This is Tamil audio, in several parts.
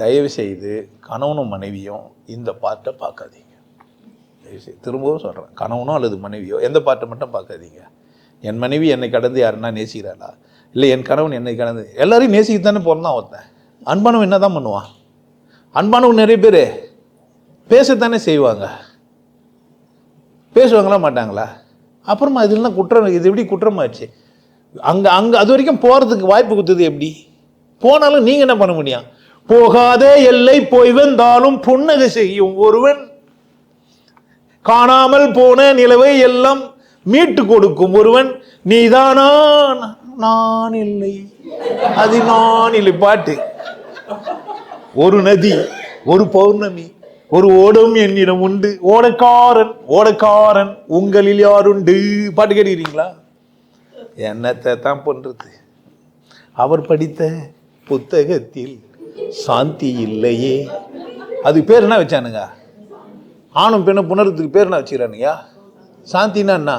தயவுசெய்து கணவனும் மனைவியும் இந்த பாட்டை பார்க்காதீங்க. தயவு செய்து திரும்பவும் சொல்கிறேன் கணவனோ அல்லது மனைவியோ எந்த பாட்டை மட்டும் பார்க்காதீங்க. என் மனைவி என்னை கடந்து யாருன்னா நேசிக்கிறாளா? இல்லை என் கணவன் என்னை கடந்து எல்லாரையும் நேசிக்கத்தானே பிறந்தான் ஒருத்தன். அன்பானவன் என்ன தான் பண்ணுவான்? அன்பானவன் நிறைய பேர் பேசத்தானே செய்வாங்க. பேசுவாங்களா மாட்டாங்களா? அப்புறமா இதெல்லாம் குற்றம் இது எப்படி குற்றமாச்சு? அங்கே அங்கே அது வரைக்கும் போகிறதுக்கு வாய்ப்பு கொடுத்தது எப்படி? போனாலும் நீங்கள் என்ன பண்ண முடியும்? போகாத எல்லை போய் வந்தாலும் புன்னகை செய்யும் ஒருவன். காணாமல் போன நிலவை எல்லாம் மீட்டு கொடுக்கும் ஒருவன். நீதானா? நான் இல்லை. அது நான் இல்லை. பாட்டு. ஒரு நதி ஒரு பௌர்ணமி ஒரு ஓடும் என்னிடம் உண்டு. ஓடக்காரன் ஓடக்காரன் உங்களில் யாருண்டு? பாட்டு கேட்டுக்கிறீங்களா? என்னத்தை தான் பண்றது? அவர் படித்த புத்தகத்தில் சாந்தி இல்லையே. அதுக்கு பேர் என்ன வச்சானுங்க? ஆணும் பெண்ணும் புணர்றதுக்கு பேர் என்ன வச்சுக்கிறானுங்க? சாந்தின்னா என்ன?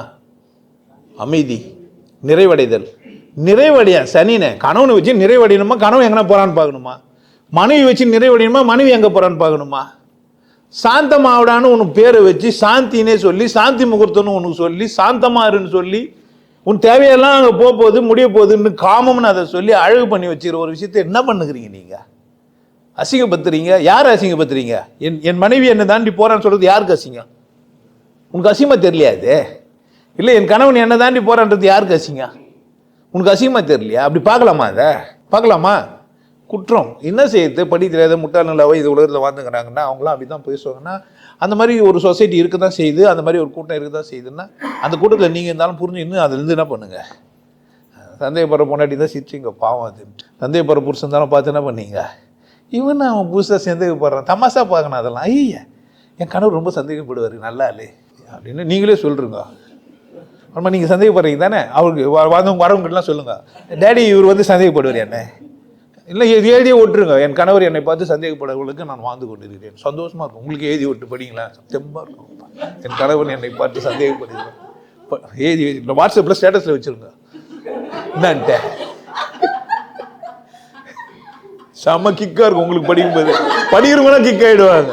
அமைதி நிறைவடைதல். நிறைவடைய சனினே கணவனை வச்சு நிறைவடையணுமா? கணவன் எங்கன்னா போகிறான்னு பார்க்கணுமா? மனைவி வச்சு நிறைவடையணுமா? மனைவி எங்கே போகிறான்னு பார்க்கணுமா? சாந்தமாவிடான்னு உனக்கு பேரை வச்சு சாந்தினே சொல்லி சாந்தி முகூர்த்தம்னு உனக்கு சொல்லி சாந்தமாருன்னு சொல்லி உன் தேவையெல்லாம் அங்கே போக போகுது முடிய போகுதுன்னு காமம்னு அதை சொல்லி அழகு பண்ணி வச்சுக்கிற ஒரு விஷயத்தை என்ன பண்ணுகிறீங்க நீங்கள் அசிங்கப்படுத்துறீங்க? யார் அசிங்கப்படுத்துறீங்க? என் என் மனைவி என்னை தாண்டி போகிறான்னு சொல்கிறது யாருக்கு அசிங்கம்? உனக்கு அசிங்கமாக தெரியலையா அது இல்லை என் கணவன் என்னை தாண்டி போகிறான்றது யாருக்கு அசிங்கம்? உனக்கு அசிங்கமாக தெரியலையா? அப்படி பார்க்கலாமா அதை? பார்க்கலாமா? குற்றம். என்ன செய்யுது? படி தெரியாத முட்டாளவோ இது உலகத்தில் வாழ்ந்துக்கிறாங்கன்னா அவங்களாம் அப்படி தான் பேசுவாங்கன்னா அந்த மாதிரி ஒரு சொசைட்டி இருக்க தான் செய்யுது அந்த மாதிரி ஒரு கூட்டம் இருக்க தான் செய்யுதுன்னா அந்த கூட்டத்தில் நீங்கள் இருந்தாலும் புரிஞ்சு இன்னும் அதுலேருந்து என்ன பண்ணுங்கள் சந்தேகப்படுற பொண்டாட்டி தான் சிரிச்சிங்க பாவம் அது. சந்தேகப்படுற புருஷன் தானே பார்த்து என்ன பண்ணீங்க? இவன் அவன் புதுசாக சந்தேகப்படுறான். தமாசா பார்க்கணும் அதெல்லாம். ஐயா என் கணவர் ரொம்ப சந்தேகப்படுவார். நல்லா இல்லை அப்படின்னு நீங்களே சொல்கிறீங்க அப்புறமா நீங்கள் சந்தேகப்படுறீங்க தானே? அவருக்கு வ- வந்தவங்க வரவங்ககிட்டலாம் சொல்லுங்கள் டேடி இவர் வந்து சந்தேகப்படுவார் என்ன. இல்லை எழுதி எழுதியே என் கணவர் என்னை பார்த்து சந்தேகப்படுறவர்களுக்கு நான் வாழ்ந்து கொண்டிருக்கிறேன். சந்தோஷமாக இருக்கும். உங்களுக்கு எழுதி விட்டு படிங்களா? தெம்பாக இருக்கும். என் கணவர் என்னை பார்த்து சந்தேகப்படுகிறேன் ப- எழுதி எழுதி வாட்ஸ்அப்பில் ஸ்டேட்டஸில் வச்சுருங்க. என்னன்ட்டு செம்ம கிக்கா இருக்கும் உங்களுக்கு படிக்கும்போது. படிக்கிறவங்க கிக் ஆயிடுவாங்க.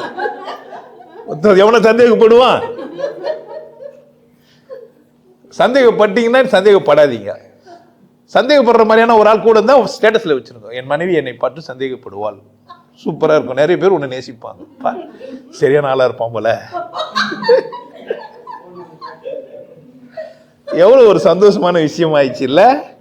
எவனை சந்தேகப்படுவான்? சந்தேகப்பட்டீங்கன்னா சந்தேகப்படாதீங்க. சந்தேகப்படுற மாதிரியான ஒரு ஆள் கூட இருந்தால் ஸ்டேட்டஸில் வச்சிருக்கோம் என் மனைவி என்னை பார்த்து சந்தேகப்படுவாள். சூப்பராக இருக்கும். நிறைய பேர் உன்னை நேசிப்பாங்க. சரியான ஆளாக இருப்பான் போல. எவ்வளோ ஒரு சந்தோஷமான விஷயம் ஆயிடுச்சு இல்லை?